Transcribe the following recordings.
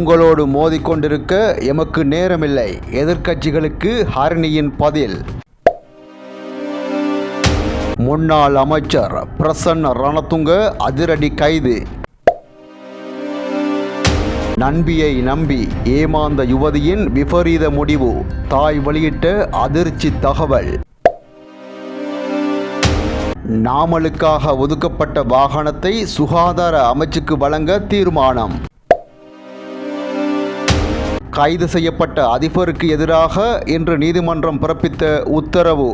உங்களோடு மோதிக்கொண்டிருக்க எமக்கு நேரமில்லை. எதிர்க்கட்சிகளுக்கு ஹரிணியின் பதில். முன்னாள் அமைச்சர் பிரசன்ன ரணத்துங்க அதிரடி கைது. நண்பியை நம்பி ஏமாந்த யுவதியின் விபரீத முடிவு. தாய் வெளியிட்ட அதிர்ச்சி தகவல். நாமலுக்காக ஒதுக்கப்பட்ட வாகனத்தை சுகாதார அமைச்சுக்கு வழங்க தீர்மானம். கைது செய்யப்பட்ட அதிபருக்கு எதிராக இன்று நீதிமன்றம் பிறப்பித்த உத்தரவு.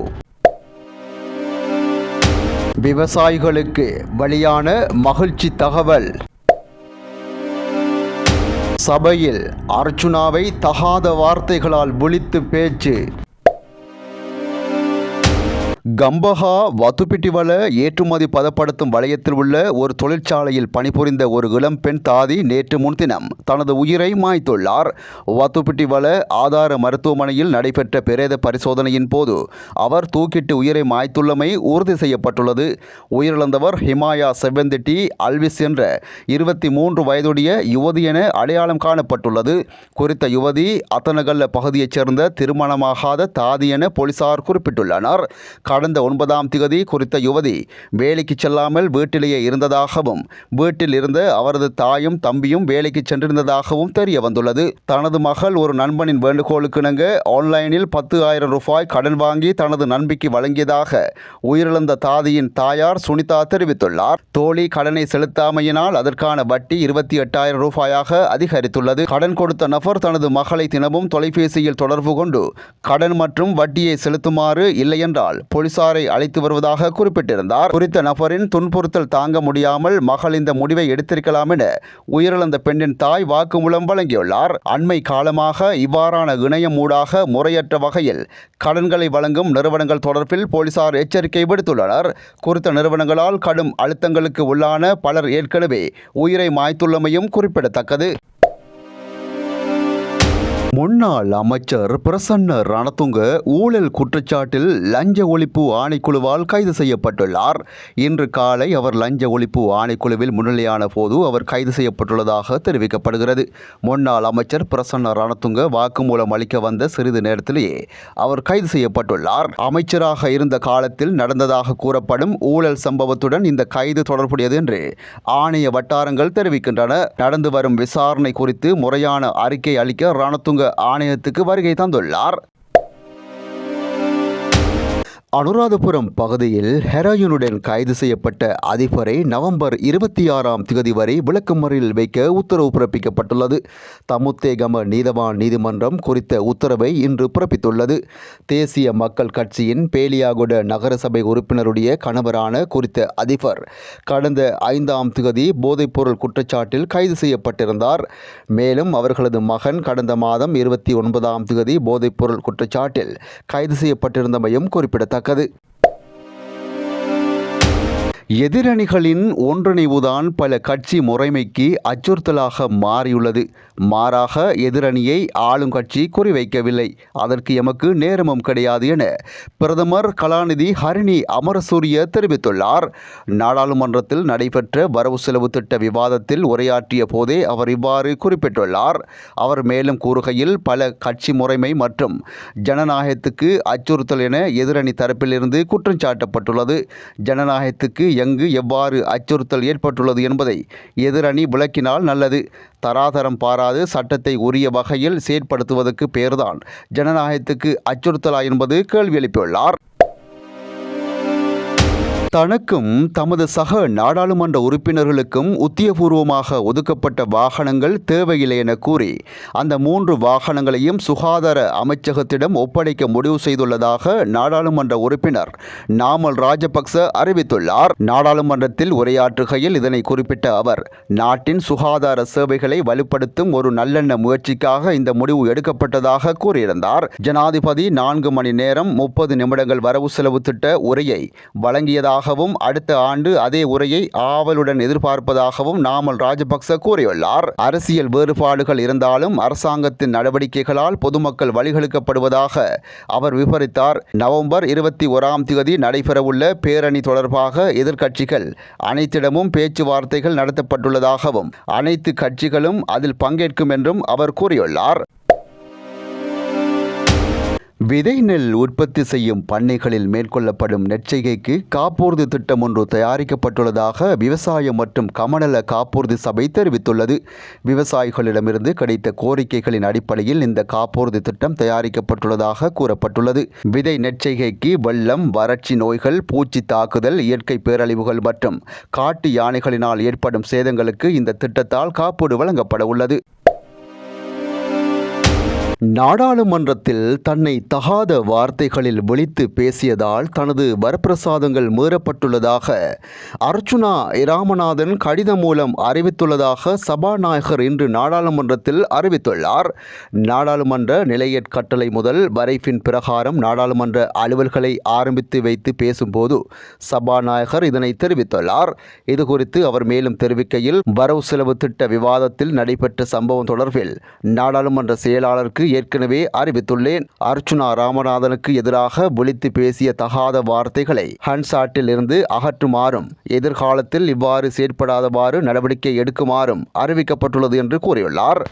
விவசாயிகளுக்கு வெளியான மகிழ்ச்சி தகவல். சபையில் அர்ச்சுனாவை தகாத வார்த்தைகளால் விழித்து பேச்சு. கம்பஹா வத்துப்பிட்டிவல ஏற்றுமதி பதப்படுத்தும் வலயத்தில் உள்ள ஒரு தொழிற்சாலையில் பணிபுரிந்த ஒரு இளம் பெண் தாதி நேற்று முன்தினம் தனது உயிரை மாய்த்துள்ளார். வத்துப்பிட்டிவல ஆதார மருத்துவமனையில் நடைபெற்ற பிரேத பரிசோதனையின் போது அவர் தூக்கிட்டு உயிரை மாய்த்துள்ளமை உறுதி செய்யப்பட்டுள்ளது. உயிரிழந்தவர் ஹிமாயா செவ்வந்திட்டி அல்விஸ் என்ற இருபத்தி மூன்று வயதுடைய யுவதி என அடையாளம் காணப்பட்டுள்ளது. குறித்த யுவதி அத்தனகல்ல பகுதியைச் சேர்ந்த திருமணமாகாத தாதி என போலீசார் குறிப்பிட்டுள்ளனர். கடந்த ஒன்பதாம் திகதி குறித்த யுவதி வேலைக்கு செல்லாமல் வீட்டிலேயே இருந்ததாகவும் வீட்டில் இருந்த அவரது தாயும் தம்பியும் வேலைக்கு சென்றிருந்ததாகவும் தெரிய வந்துள்ளது. தனது மகள் ஒரு நண்பனின் வேண்டுகோளுக்கு இணங்க ஆன்லைனில் பத்து ஆயிரம் ரூபாய் கடன் வாங்கி தனது நண்பிக்கு வழங்கியதாக உயிரிழந்த தாதியின் தாயார் சுனிதா தெரிவித்துள்ளார். தோழி கடனை செலுத்தாமையினால் அதற்கான வட்டி இருபத்தி எட்டாயிரம் ரூபாயாக அதிகரித்துள்ளது. கடன் கொடுத்த நபர் தனது மகளை தினமும் தொலைபேசியில் தொடர்பு கொண்டு கடன் மற்றும் வட்டியை செலுத்துமாறு இல்லையென்றால் போலீசாரை அழைத்து வருவதாக குறிப்பிட்டிருந்தார். குறித்த நபரின் துன்புறுத்தல் தாங்க முடியாமல் மகள் இந்த முடிவை எடுத்திருக்கலாம் என உயிரிழந்த பெண்ணின் தாய் வாக்குமூலம் வழங்கியுள்ளார். அண்மை காலமாக இவ்வாறான இணையம் ஊடாக முறையற்ற வகையில் கடன்களை வழங்கும் நிறுவனங்கள் தொடர்பில் போலீசார் எச்சரிக்கை விடுத்துள்ளனர். குறித்த நிறுவனங்களால் கடும் அழுத்தங்களுக்கு உள்ளான பலர் ஏற்கனவே உயிரை மாய்த்துள்ளமையும் குறிப்பிடத்தக்கது. முன்னாள் அமைச்சர் பிரசன்ன ரணதுங்க ஊழல் குற்றச்சாட்டில் லஞ்ச ஒழிப்பு ஆணைக்குழுவால் கைது செய்யப்பட்டுள்ளார். இன்று காலை அவர் லஞ்ச ஒழிப்பு ஆணைக்குழுவில் முன்னிலையான போது அவர் கைது செய்யப்பட்டுள்ளதாக தெரிவிக்கப்படுகிறது. முன்னாள் அமைச்சர் பிரசன்ன ரணதுங்க வாக்குமூலம் அளிக்க வந்த சிறிது நேரத்திலேயே அவர் கைது செய்யப்பட்டுள்ளார். அமைச்சராக இருந்த காலத்தில் நடந்ததாக கூறப்படும் ஊழல் சம்பவத்துடன் இந்த கைது தொடர்புடையது என்று ஆணைய வட்டாரங்கள் தெரிவிக்கின்றன. நடந்து வரும் விசாரணை குறித்து முறையான அறிக்கை அளிக்க ரணதுங்க ஆணையத்துக்கு வருகை தந்துள்ளார். அனுராதபுரம் பகுதியில் ஹெரோயினுடன் கைது செய்யப்பட்ட அதிபரை நவம்பர் இருபத்தி ஆறாம் தேதி வரை விளக்கமறியலில் வைக்க உத்தரவு பிறப்பிக்கப்பட்டுள்ளது. தமுத்தேகம நீதவான் நீதிமன்றம் குறித்த உத்தரவை இன்று பிறப்பித்துள்ளது. தேசிய மக்கள் கட்சியின் பேலியாகுட நகரசபை உறுப்பினருடைய கணவரான குறித்த அதிபர் கடந்த ஐந்தாம் தேதி போதைப்பொருள் குற்றச்சாட்டில் கைது செய்யப்பட்டிருந்தார். மேலும் அவர்களது மகன் கடந்த மாதம் இருபத்தி ஒன்பதாம் தேதி போதைப்பொருள் குற்றச்சாட்டில் கைது செய்யப்பட்டிருந்தமையும் குறிப்பிடத்தக்கது. நடக்குது எதிரணிகளின் ஒன்றிணைவுதான் பல கட்சி முறைமைக்கு அச்சுறுத்தலாக மாறியுள்ளது. மாறாக எதிரணியை ஆளும் கட்சி குறிவைக்கவில்லை. அதற்கு எமக்கு நேரமும் கிடையாது என பிரதமர் கலாநிதி ஹரிணி அமரசூரிய தெரிவித்துள்ளார். நாடாளுமன்றத்தில் நடைபெற்ற வரவு செலவு திட்ட விவாதத்தில் உரையாற்றிய போதே அவர் இவ்வாறு குறிப்பிட்டுள்ளார். அவர் மேலும் கூறுகையில் பல கட்சி முறைமை மற்றும் ஜனநாயகத்துக்கு அச்சுறுத்தல் என எதிரணி தரப்பிலிருந்து குற்றம் சாட்டப்பட்டுள்ளது. ஜனநாயகத்துக்கு எங்கு எவ்வாறு அச்சுறுத்தல் ஏற்பட்டுள்ளது என்பதை எதிரணி விளக்கினால் நல்லது. தராதரம் பாராது சட்டத்தை உரிய வகையில் செயற்படுத்துவதற்கு பேர்தான். ஜனநாயகத்துக்கு அச்சுறுத்தலா என்பது கேள்வி எழுப்பியுள்ளார். தனக்கும் தமது சக நாடாளுமன்ற உறுப்பினர்களுக்கும் உத்தியபூர்வமாக ஒதுக்கப்பட்ட வாகனங்கள் தேவையில்லை என கூறி அந்த மூன்று வாகனங்களையும் சுகாதார அமைச்சகத்திடம் ஒப்படைக்க முடிவு செய்துள்ளதாக நாடாளுமன்ற உறுப்பினர் நாமல் ராஜபக்ச அறிவித்துள்ளார். நாடாளுமன்றத்தில் உரையாற்றுகையில் இதனை குறிப்பிட்ட அவர் நாட்டின் சுகாதார சேவைகளை வலுப்படுத்தும் ஒரு நல்லெண்ண முயற்சிக்காக இந்த முடிவு எடுக்கப்பட்டதாக கூறியிருந்தார். ஜனாதிபதி நான்கு மணி நேரம் முப்பது நிமிடங்கள் வரவு செலவு திட்ட உரையை வழங்கியதாக வருவதாகவும் அடுத்த ஆண்டு அதே உரையை ஆவலுடன் எதிர்பார்ப்பதாகவும் நாமல் ராஜபக்ச கூறியுள்ளார். அரசியல் வேறுபாடுகள் இருந்தாலும் அரசாங்கத்தின் நடவடிக்கைகளால் பொதுமக்கள் வழிகளுக்கப்படுவதாக அவர் விவரித்தார். நவம்பர் இருபத்தி ஓராம் தேதி நடைபெறவுள்ள பேரணி தொடர்பாக எதிர்க்கட்சிகள் அனைத்திடமும் பேச்சுவார்த்தைகள் நடத்தப்பட்டுள்ளதாகவும் அனைத்து கட்சிகளும் அதில் பங்கேற்கும் என்றும் அவர் கூறியுள்ளார். விதை நெல் உற்பத்தி செய்யும் பண்ணைகளில் மேற்கொள்ளப்படும் நெற்செய்கைக்கு காப்பூர்தி திட்டம் ஒன்று தயாரிக்கப்பட்டுள்ளதாக விவசாயம் மற்றும் கமநல காப்பூர்தி சபை தெரிவித்துள்ளது. விவசாயிகளிடமிருந்து கிடைத்த கோரிக்கைகளின் அடிப்படையில் இந்த காப்பூர்தி திட்டம் தயாரிக்கப்பட்டுள்ளதாக கூறப்பட்டுள்ளது. விதை நெற்செய்கைக்கு வெள்ளம் வறட்சி நோய்கள் பூச்சி தாக்குதல் இயற்கை பேரழிவுகள் மற்றும் காட்டு யானைகளினால் ஏற்படும் சேதங்களுக்கு இந்த திட்டத்தால் காப்பீடு வழங்கப்பட உள்ளது. நாடாளுமன்றத்தில் தன்னை தகாத வார்த்தைகளில் விழித்து பேசியதால் தனது வரப்பிரசாதங்கள் மீறப்பட்டுள்ளதாக அர்ச்சுனா இராமநாதன் கடிதம் மூலம் அறிவித்துள்ளதாக சபாநாயகர் இன்று நாடாளுமன்றத்தில் அறிவித்துள்ளார். நாடாளுமன்ற நிலையற் கட்டளை முதல் வரைப்பின் பிரகாரம் நாடாளுமன்ற அலுவல்களை ஆரம்பித்து வைத்து பேசும்போது சபாநாயகர் இதனை தெரிவித்துள்ளார். இதுகுறித்து அவர் மேலும் தெரிவிக்கையில் வரவு செலவு திட்ட விவாதத்தில் நடைபெற்ற சம்பவம் தொடர்பில் நாடாளுமன்ற செயலாளருக்கு ஏற்கனவே அறிவித்துள்ளேன். அர்ச்சுனா ராமநாதனுக்கு எதிராக விழித்து பேசிய தகாத வார்த்தைகளை ஹன்சாட்டில் இருந்து அகற்றுமாறும் எதிர்காலத்தில் இவ்வாறு செயற்படாதவாறு நடவடிக்கை எடுக்குமாறும் அறிவிக்கப்பட்டுள்ளது என்று கூறியுள்ளார்.